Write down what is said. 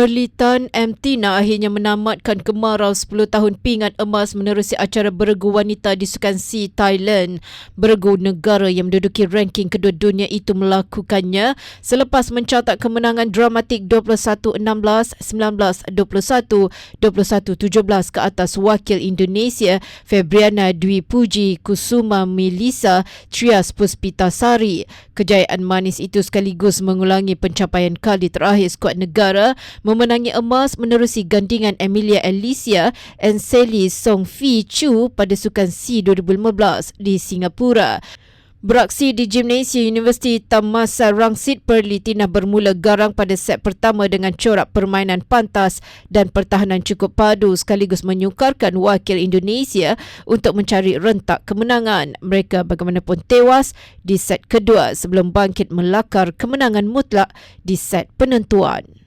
Perlitan Mtina akhirnya menamatkan kemarau 10 tahun pingat emas menerusi acara beregu wanita di Sukan C Thailand. Beregu negara yang menduduki ranking kedua dunia itu melakukannya selepas mencatat kemenangan dramatik 21-16, 19-21, 21-17 ke atas wakil Indonesia Febriana Dwi Puji Kusuma Melissa Trias Puspitasari. Kejayaan manis itu sekaligus mengulangi pencapaian kali terakhir skuad negara memenangi emas menerusi gandingan Emilia Alicia and Sally Song Fi Chu pada Sukan C 2015 di Singapura. Beraksi di Gimnasia Universiti Tamasa Rangsit Perli Tina bermula garang pada set pertama dengan corak permainan pantas dan pertahanan cukup padu sekaligus menyukarkan wakil Indonesia untuk mencari rentak kemenangan. Mereka bagaimanapun tewas di set kedua sebelum bangkit melakar kemenangan mutlak di set penentuan.